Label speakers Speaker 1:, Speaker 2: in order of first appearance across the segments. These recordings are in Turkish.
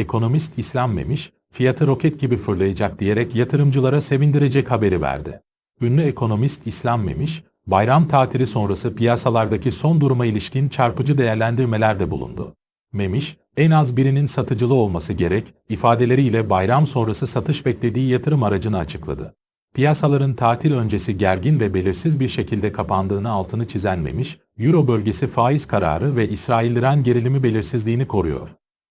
Speaker 1: Ekonomist İslam Memiş, fiyatı roket gibi fırlayacak diyerek yatırımcılara sevindirecek haberi verdi. Ünlü ekonomist İslam Memiş, bayram tatili sonrası piyasalardaki son duruma ilişkin çarpıcı değerlendirmelerde bulundu. Memiş, en az birinin satıcılı olması gerek, ifadeleriyle bayram sonrası satış beklediği yatırım aracını açıkladı. Piyasaların tatil öncesi gergin ve belirsiz bir şekilde kapandığını altını çizenmemiş, Euro bölgesi faiz kararı ve İsrail-İran gerilimi belirsizliğini koruyor.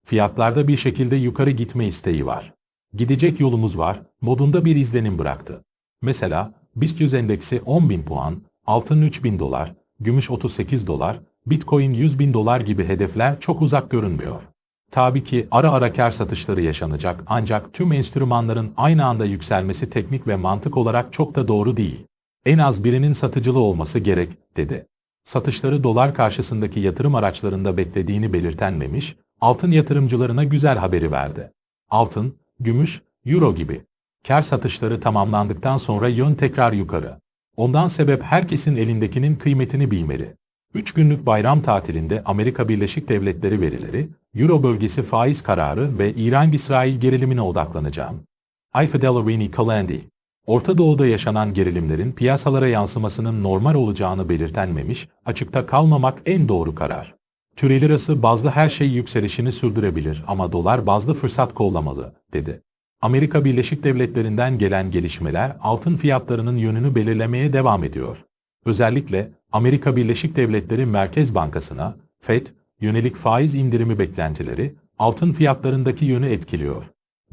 Speaker 1: Fiyatlarda bir şekilde yukarı gitme isteği var. Gidecek yolumuz var, modunda bir izlenim bıraktı. Mesela, BIST 100 endeksi 10.000 puan, altın 3.000 dolar, gümüş 38 dolar, Bitcoin 100 bin dolar gibi hedefler çok uzak görünmüyor. Tabii ki ara ara kar satışları yaşanacak ancak tüm enstrümanların aynı anda yükselmesi teknik ve mantık olarak çok da doğru değil. En az birinin satıcılı olması gerek, dedi. Satışları dolar karşısındaki yatırım araçlarında beklediğini belirtenmemiş, altın yatırımcılarına güzel haberi verdi. Altın, gümüş, euro gibi. Kar satışları tamamlandıktan sonra yön tekrar yukarı. Ondan sebep herkesin elindekinin kıymetini bilmeli. 3 günlük bayram tatilinde Amerika Birleşik Devletleri verileri, Euro bölgesi faiz kararı ve İran-İsrail gerilimine odaklanacağım. Ayfedelerini Kalandi, Orta Doğu'da yaşanan gerilimlerin piyasalara yansımasının normal olacağını belirtenmemiş, açıkta kalmamak en doğru karar. Türe lirası bazlı her şey yükselişini sürdürebilir ama dolar bazlı fırsat kollamalı, dedi. Amerika Birleşik Devletleri'nden gelen gelişmeler altın fiyatlarının yönünü belirlemeye devam ediyor. Özellikle Amerika Birleşik Devletleri Merkez Bankası'na, FED, yönelik faiz indirimi beklentileri altın fiyatlarındaki yönü etkiliyor.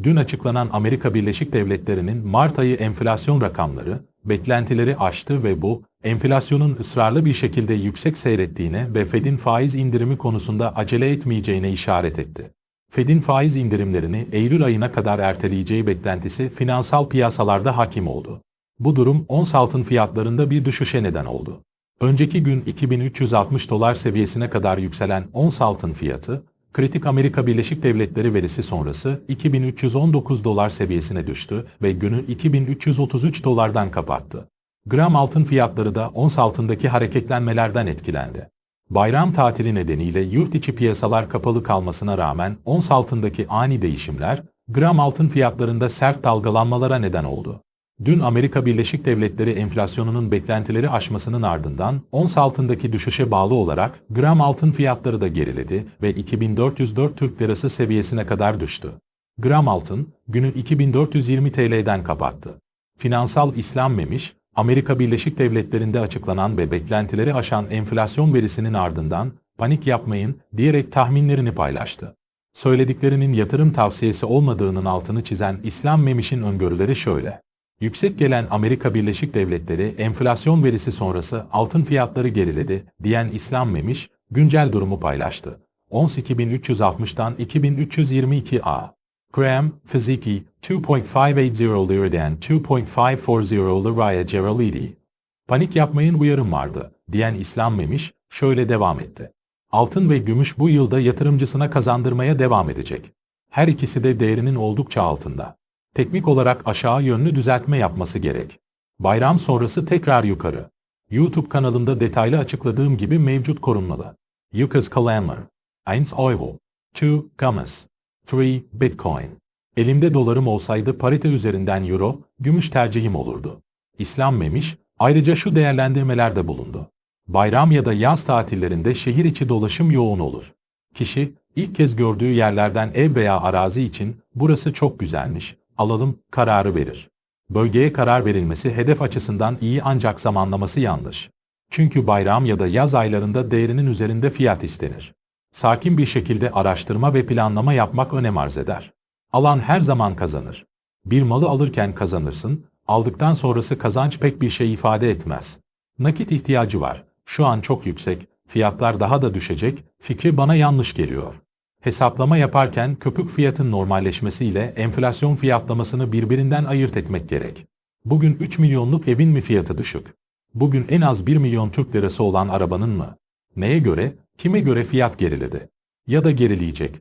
Speaker 1: Dün açıklanan Amerika Birleşik Devletleri'nin Mart ayı enflasyon rakamları beklentileri aştı ve bu enflasyonun ısrarlı bir şekilde yüksek seyrettiğine ve Fed'in faiz indirimi konusunda acele etmeyeceğine işaret etti. Fed'in faiz indirimlerini Eylül ayına kadar erteleyeceği beklentisi finansal piyasalarda hakim oldu. Bu durum ons altın fiyatlarında bir düşüşe neden oldu. Önceki gün 2360 dolar seviyesine kadar yükselen ons altın fiyatı, kritik Amerika Birleşik Devletleri verisi sonrası 2319 dolar seviyesine düştü ve günü 2333 dolardan kapattı. Gram altın fiyatları da ons altındaki hareketlenmelerden etkilendi. Bayram tatili nedeniyle yurt içi piyasalar kapalı kalmasına rağmen ons altındaki ani değişimler, gram altın fiyatlarında sert dalgalanmalara neden oldu. Dün Amerika Birleşik Devletleri enflasyonunun beklentileri aşmasının ardından ons altındaki düşüşe bağlı olarak gram altın fiyatları da geriledi ve 2404 Türk Lirası seviyesine kadar düştü. Gram altın günü 2420 TL'den kapattı. Finansal İslam Memiş, Amerika Birleşik Devletleri'nde açıklanan ve beklentileri aşan enflasyon verisinin ardından panik yapmayın diyerek tahminlerini paylaştı. Söylediklerinin yatırım tavsiyesi olmadığının altını çizen İslam Memiş'in öngörüleri şöyle. Yüksek gelen Amerika Birleşik Devletleri enflasyon verisi sonrası altın fiyatları geriledi diyen İslam Memiş, güncel durumu paylaştı. Ons 2360'dan 2322 A. Graham, Fiziki, 2.580 liradan 2.540 liraya geriledi. Panik yapmayın uyarım vardı, diyen İslam Memiş, şöyle devam etti. Altın ve gümüş bu yılda yatırımcısına kazandırmaya devam edecek. Her ikisi de değerinin oldukça altında teknik olarak aşağı yönlü düzeltme yapması gerek. Bayram sonrası tekrar yukarı. YouTube kanalımda detaylı açıkladığım gibi mevcut korunmalı. Yukas Kalanlar. 1 Euro. 2 Gamas. 3 Bitcoin. Elimde dolarım olsaydı parite üzerinden euro, gümüş tercihim olurdu. İslam Memiş, ayrıca şu değerlendirmelerde bulundu. Bayram ya da yaz tatillerinde şehir içi dolaşım yoğun olur. Kişi, ilk kez gördüğü yerlerden ev veya arazi için burası çok güzelmiş, alalım kararı verir. Bölgeye karar verilmesi hedef açısından iyi ancak zamanlaması yanlış. Çünkü bayram ya da yaz aylarında değerinin üzerinde fiyat istenir. Sakin bir şekilde araştırma ve planlama yapmak önem arz eder. Alan her zaman kazanır. Bir malı alırken kazanırsın, aldıktan sonrası kazanç pek bir şey ifade etmez. Nakit ihtiyacı var. Şu an çok yüksek, fiyatlar daha da düşecek, fikri bana yanlış geliyor. Hesaplama yaparken köpük fiyatın normalleşmesiyle enflasyon fiyatlamasını birbirinden ayırt etmek gerek. Bugün 3 milyonluk evin mi fiyatı düşük? Bugün en az 1 milyon Türk lirası olan arabanın mı? Neye göre, kime göre fiyat geriledi? Ya da gerileyecek?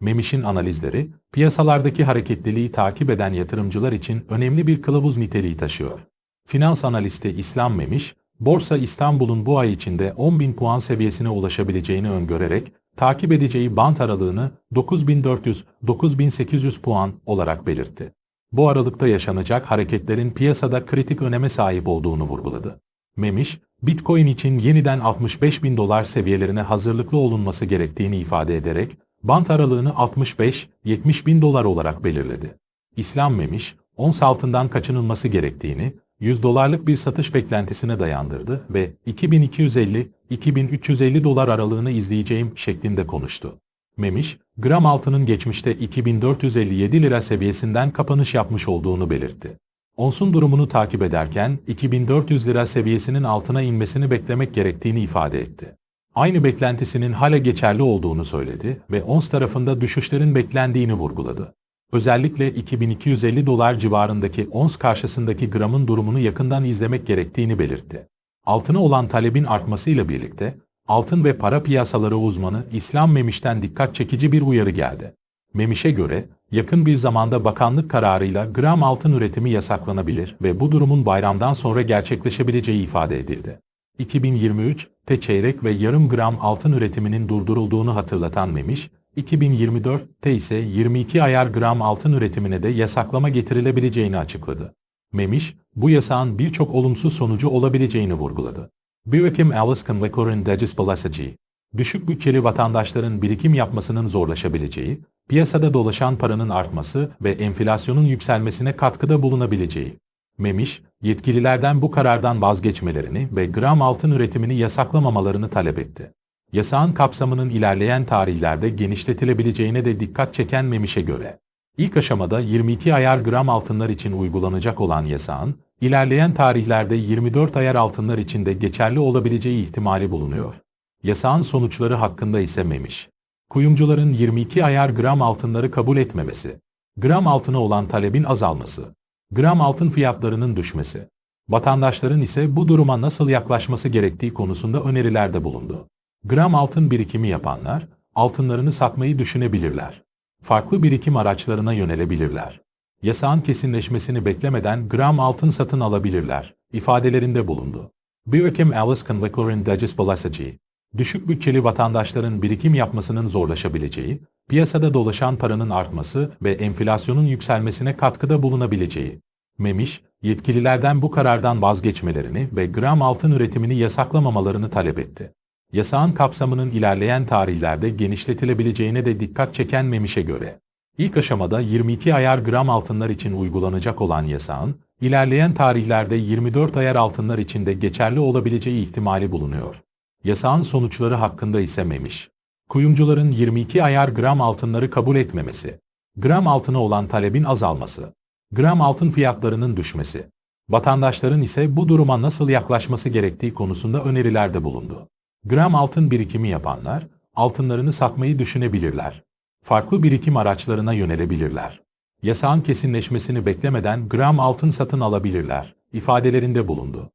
Speaker 1: Memiş'in analizleri, piyasalardaki hareketliliği takip eden yatırımcılar için önemli bir kılavuz niteliği taşıyor. Finans analisti İslam Memiş, Borsa İstanbul'un bu ay içinde 10.000 puan seviyesine ulaşabileceğini öngörerek, takip edeceği bant aralığını 9400-9800 puan olarak belirtti. Bu aralıkta yaşanacak hareketlerin piyasada kritik öneme sahip olduğunu vurguladı. Memiş, Bitcoin için yeniden 65 bin dolar seviyelerine hazırlıklı olunması gerektiğini ifade ederek, bant aralığını 65-70 bin dolar olarak belirledi. İslam Memiş, ons altından kaçınılması gerektiğini, 100 dolarlık bir satış beklentisine dayandırdı ve 2250-2350 dolar aralığını izleyeceğim şeklinde konuştu. Memiş, gram altının geçmişte 2457 lira seviyesinden kapanış yapmış olduğunu belirtti. Onsun durumunu takip ederken 2400 lira seviyesinin altına inmesini beklemek gerektiğini ifade etti. Aynı beklentisinin hala geçerli olduğunu söyledi ve ons tarafında düşüşlerin beklendiğini vurguladı. Özellikle 2250 dolar civarındaki ons karşısındaki gramın durumunu yakından izlemek gerektiğini belirtti. Altına olan talebin artmasıyla birlikte altın ve para piyasaları uzmanı İslam Memiş'ten dikkat çekici bir uyarı geldi. Memiş'e göre yakın bir zamanda bakanlık kararıyla gram altın üretimi yasaklanabilir ve bu durumun bayramdan sonra gerçekleşebileceği ifade edildi. 2023'te çeyrek ve yarım gram altın üretiminin durdurulduğunu hatırlatan Memiş, 2024'te ise 22 ayar gram altın üretimine de yasaklama getirilebileceğini açıkladı. Memiş, bu yasağın birçok olumsuz sonucu olabileceğini vurguladı. Birikim Alaskan Liquor'un Degis Balasaci, düşük bütçeli vatandaşların birikim yapmasının zorlaşabileceği, piyasada dolaşan paranın artması ve enflasyonun yükselmesine katkıda bulunabileceği. Memiş, yetkililerden bu karardan vazgeçmelerini ve gram altın üretimini yasaklamamalarını talep etti. Yasağın kapsamının ilerleyen tarihlerde genişletilebileceğine de dikkat çeken Memiş'e göre. İlk aşamada 22 ayar gram altınlar için uygulanacak olan yasağın, ilerleyen tarihlerde 24 ayar altınlar için de geçerli olabileceği ihtimali bulunuyor. Yasağın sonuçları hakkında ise Memiş. Kuyumcuların 22 ayar gram altınları kabul etmemesi, gram altına olan talebin azalması, gram altın fiyatlarının düşmesi, vatandaşların ise bu duruma nasıl yaklaşması gerektiği konusunda önerilerde bulundu. Gram altın birikimi yapanlar, altınlarını satmayı düşünebilirler. Farklı birikim araçlarına yönelebilirler. Yasağın kesinleşmesini beklemeden gram altın satın alabilirler, ifadelerinde bulundu. Birikim Alaskan Liquor'un Degis Balasaci, düşük bütçeli vatandaşların birikim yapmasının zorlaşabileceği, piyasada dolaşan paranın artması ve enflasyonun yükselmesine katkıda bulunabileceği. Memiş, yetkililerden bu karardan vazgeçmelerini ve gram altın üretimini yasaklamamalarını talep etti. Yasağın kapsamının ilerleyen tarihlerde genişletilebileceğine de dikkat çeken Memiş'e göre. İlk aşamada 22 ayar gram altınlar için uygulanacak olan yasağın, ilerleyen tarihlerde 24 ayar altınlar için de geçerli olabileceği ihtimali bulunuyor. Yasağın sonuçları hakkında ise Memiş. Kuyumcuların 22 ayar gram altınları kabul etmemesi, gram altına olan talebin azalması, gram altın fiyatlarının düşmesi, vatandaşların ise bu duruma nasıl yaklaşması gerektiği konusunda önerilerde bulundu. Gram altın birikimi yapanlar, altınlarını satmayı düşünebilirler. Farklı birikim araçlarına yönelebilirler. Yasağın kesinleşmesini beklemeden gram altın satın alabilirler, ifadelerinde bulundu.